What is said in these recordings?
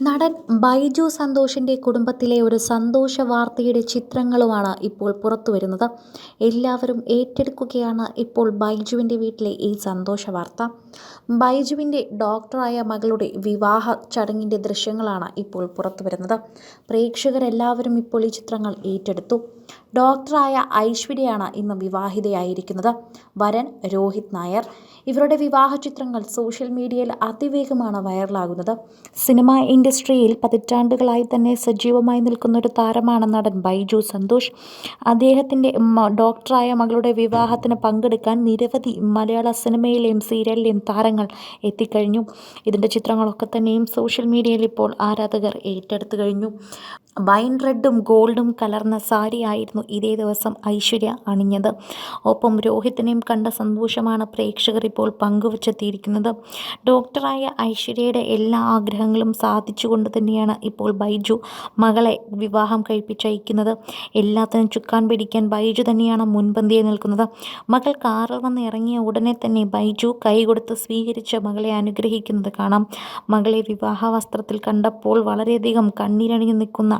നടൻ ബൈജു സന്തോഷിന്റെ കുടുംബത്തിലെ ഒരു സന്തോഷ വാർത്തയുടെ ചിത്രങ്ങളുമാണ് ഇപ്പോൾ പുറത്തു വരുന്നത് എല്ലാവരും ഏറ്റെടുക്കുകയാണ് ഇപ്പോൾ ബൈജുവിന്റെ വീട്ടിലെ ഈ സന്തോഷ വാർത്ത. ബൈജുവിന്റെ ഡോക്ടറായ മകളുടെ വിവാഹ ചടങ്ങിന്റെ ദൃശ്യങ്ങളാണ് ഇപ്പോൾ പുറത്തു വരുന്നത് പ്രേക്ഷകരെല്ലാവരും ഇപ്പോൾ ഈ ചിത്രങ്ങൾ ഏറ്റെടുത്തു. ഡോക്ടറായ ഐശ്വര്യയാണ് ഇന്ന് വിവാഹിതയായിരിക്കുന്നത്. വരൻ രോഹിത് നായർ. ഇവരുടെ വിവാഹ ചിത്രങ്ങൾ സോഷ്യൽ മീഡിയയിൽ അതിവേഗമാണ് വൈറലാകുന്നത്. സിനിമാ ഇൻഡസ്ട്രിയിൽ പതിറ്റാണ്ടുകളായി തന്നെ സജീവമായി നിൽക്കുന്ന ഒരു താരമാണ് നടൻ ബൈജു സന്തോഷ്. അദ്ദേഹത്തിന്റെ ഡോക്ടറായ മകളുടെ വിവാഹത്തിന് പങ്കെടുക്കാൻ നിരവധി മലയാള സിനിമയിലെയും സീരിയലിലെയും താരങ്ങൾ എത്തിക്കഴിഞ്ഞു. ഇതിന്റെ ചിത്രങ്ങളൊക്കെ തന്നെയും സോഷ്യൽ മീഡിയയിൽ ഇപ്പോൾ ആരാധകർ ഏറ്റെടുത്തു കഴിഞ്ഞു. വൈൻ റെഡും ഗോൾഡും കലർന്ന സാരിയായിരുന്നു ഇതേ ദിവസം ഐശ്വര്യ അണിഞ്ഞത്. ഒപ്പം രോഹിത്തിനെയും കണ്ട സന്തോഷമാണ് പ്രേക്ഷകർ ഇപ്പോൾ പങ്കുവച്ചെത്തിയിരിക്കുന്നത്. ഡോക്ടറായ ഐശ്വര്യയുടെ എല്ലാ ആഗ്രഹങ്ങളും സാധിച്ചുകൊണ്ട് തന്നെയാണ് ഇപ്പോൾ ബൈജു മകളെ വിവാഹം കഴിപ്പിച്ചയക്കുന്നത്. എല്ലാത്തിനും ചുക്കാൻ പിടിക്കാൻ ബൈജു തന്നെയാണ് മുൻപന്തിയിൽ നിൽക്കുന്നത്. മകൾ കാറിൽ വന്ന് ഇറങ്ങിയ ഉടനെ തന്നെ ബൈജു കൈ കൊടുത്ത് സ്വീകരിച്ച് മകളെ അനുഗ്രഹിക്കുന്നത് കാണാം. മകളെ വിവാഹ വസ്ത്രത്തിൽ കണ്ടപ്പോൾ വളരെയധികം കണ്ണീരണിഞ്ഞു നിൽക്കുന്ന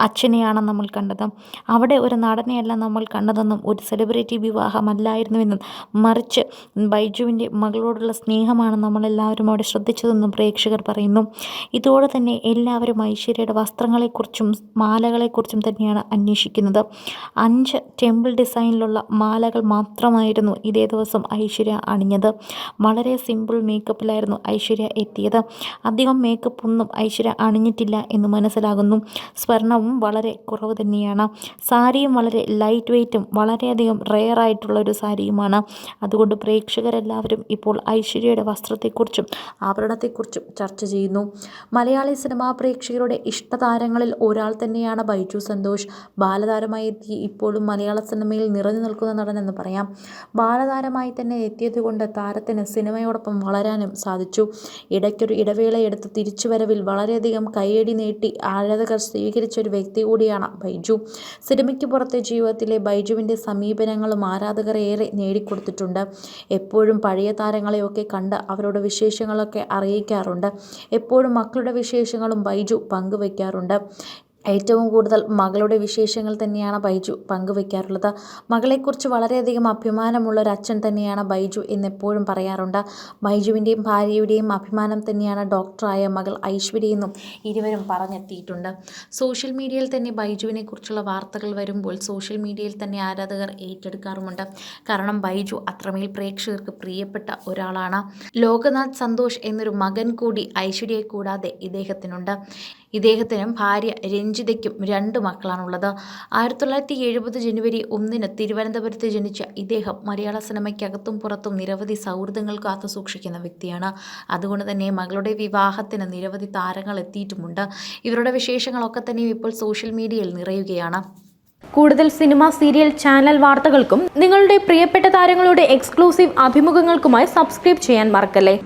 അച്ഛനെയാണ് നമ്മൾ കണ്ടത്. അവിടെ ഒരു നടനെയല്ല നമ്മൾ കണ്ടതെന്നും ഒരു സെലിബ്രിറ്റി വിവാഹമല്ലായിരുന്നുവെന്നും മറിച്ച് ബൈജുവിന്റെ മകളോടുള്ള സ്നേഹമാണ് നമ്മളെല്ലാവരും അവിടെ ശ്രദ്ധിച്ചതെന്നും പ്രേക്ഷകർ പറയുന്നു. ഇതോടെ തന്നെ എല്ലാവരും ഐശ്വര്യയുടെ വസ്ത്രങ്ങളെക്കുറിച്ചും മാലകളെക്കുറിച്ചും തന്നെയാണ് അന്വേഷിക്കുന്നത്. അഞ്ച് ടെമ്പിൾ ഡിസൈനിലുള്ള മാലകൾ മാത്രമായിരുന്നു ഇതേ ദിവസം ഐശ്വര്യ അണിഞ്ഞത്. വളരെ സിമ്പിൾ മേക്കപ്പിലായിരുന്നു ഐശ്വര്യ എത്തിയത്. അധികം മേക്കപ്പ് ഒന്നും ഐശ്വര്യ അണിഞ്ഞിട്ടില്ല എന്ന് മനസ്സിലാകുന്നു. സ്വർണവും വളരെ കുറവ് തന്നെയാണ്. സാരിയും വളരെ ലൈറ്റ് വെയ്റ്റും വളരെയധികം റെയർ ആയിട്ടുള്ള ഒരു സാരിയുമാണ്. അതുകൊണ്ട് പ്രേക്ഷകരെല്ലാവരും ഇപ്പോൾ ഐശ്വര്യയുടെ വസ്ത്രത്തെക്കുറിച്ചും ആഭരണത്തെക്കുറിച്ചും ചർച്ച ചെയ്യുന്നു. മലയാളി സിനിമാ പ്രേക്ഷകരുടെ ഇഷ്ടതാരങ്ങളിൽ ഒരാൾ തന്നെയാണ് ബൈജു സന്തോഷ്. ബാലതാരമായി എത്തി ഇപ്പോഴും മലയാള സിനിമയിൽ നിറഞ്ഞു നിൽക്കുന്ന നടനെന്ന് പറയാം. ബാലതാരമായി തന്നെ എത്തിയതുകൊണ്ട് താരത്തിന് സിനിമയോടൊപ്പം വളരാനും സാധിച്ചു. ഇടയ്ക്കൊരു ഇടവേളയെടുത്ത് തിരിച്ചുവരവിൽ വളരെയധികം കയ്യടി നേട്ടി ആരാധകർ സ്വീകരിച്ച ഒരു വ്യക്തി കൂടിയാണ് ബൈജു. സിനിമയ്ക്ക് പുറത്തെ ജീവിതത്തിലെ ബൈജുവിന്റെ സമീപനങ്ങളും ആരാധകർ ഏറെ നേടിക്കൊടുത്തിട്ടുണ്ട്. എപ്പോഴും പഴയ താരങ്ങളെയൊക്കെ കണ്ട് അവരുടെ വിശേഷങ്ങളൊക്കെ അറിയിക്കാറുണ്ട്. എപ്പോഴും മക്കളുടെ വിശേഷങ്ങളും ബൈജു പങ്കുവയ്ക്കാറുണ്ട് ഏറ്റവും കൂടുതൽ മകളുടെ വിശേഷങ്ങൾ തന്നെയാണ് ബൈജു പങ്കുവയ്ക്കാറുള്ളത് മകളെക്കുറിച്ച് വളരെയധികം അഭിമാനമുള്ള ഒരു അച്ഛൻ തന്നെയാണ് ബൈജു എന്നെപ്പോഴും പറയാറുണ്ട്. ബൈജുവിന്റെയും ഭാര്യയുടെയും അഭിമാനം തന്നെയാണ് ഡോക്ടറായ മകൾ ഐശ്വര്യ എന്നും ഇരുവരും പറഞ്ഞെത്തിയിട്ടുണ്ട്. സോഷ്യൽ മീഡിയയിൽ തന്നെ ബൈജുവിനെ കുറിച്ചുള്ള വാർത്തകൾ വരുമ്പോൾ സോഷ്യൽ മീഡിയയിൽ തന്നെ ആരാധകർ ഏറ്റെടുക്കാറുമുണ്ട്. കാരണം ബൈജു അത്രമേൽ പ്രേക്ഷകർക്ക് പ്രിയപ്പെട്ട ഒരാളാണ്. ലോകനാഥ് സന്തോഷ് എന്നൊരു മകൻ കൂടി ഐശ്വര്യയെ കൂടാതെ ഇദ്ദേഹത്തിനുണ്ട്. ഇദ്ദേഹത്തിനും ഭാര്യ രഞ്ജിതയ്ക്കും രണ്ട് മക്കളാണുള്ളത്. ആയിരത്തി തൊള്ളായിരത്തി എഴുപത് ജനുവരി ഒന്നിന് തിരുവനന്തപുരത്ത് ജനിച്ച ഇദ്ദേഹം മലയാള സിനിമയ്ക്കകത്തും പുറത്തും നിരവധി സൗഹൃദങ്ങൾ കാത്തു സൂക്ഷിക്കുന്ന വ്യക്തിയാണ്. അതുകൊണ്ട് തന്നെ മകളുടെ വിവാഹത്തിന് നിരവധി താരങ്ങൾ എത്തിയിട്ടുമുണ്ട്. ഇവരുടെ വിശേഷങ്ങളൊക്കെ തന്നെയും ഇപ്പോൾ സോഷ്യൽ മീഡിയയിൽ നിറയുകയാണ്. കൂടുതൽ സിനിമ സീരിയൽ ചാനൽ വാർത്തകൾക്കും നിങ്ങളുടെ പ്രിയപ്പെട്ട താരങ്ങളുടെ എക്സ്ക്ലൂസീവ് അഭിമുഖങ്ങൾക്കുമായി സബ്സ്ക്രൈബ് ചെയ്യാൻ മറക്കല്ലേ?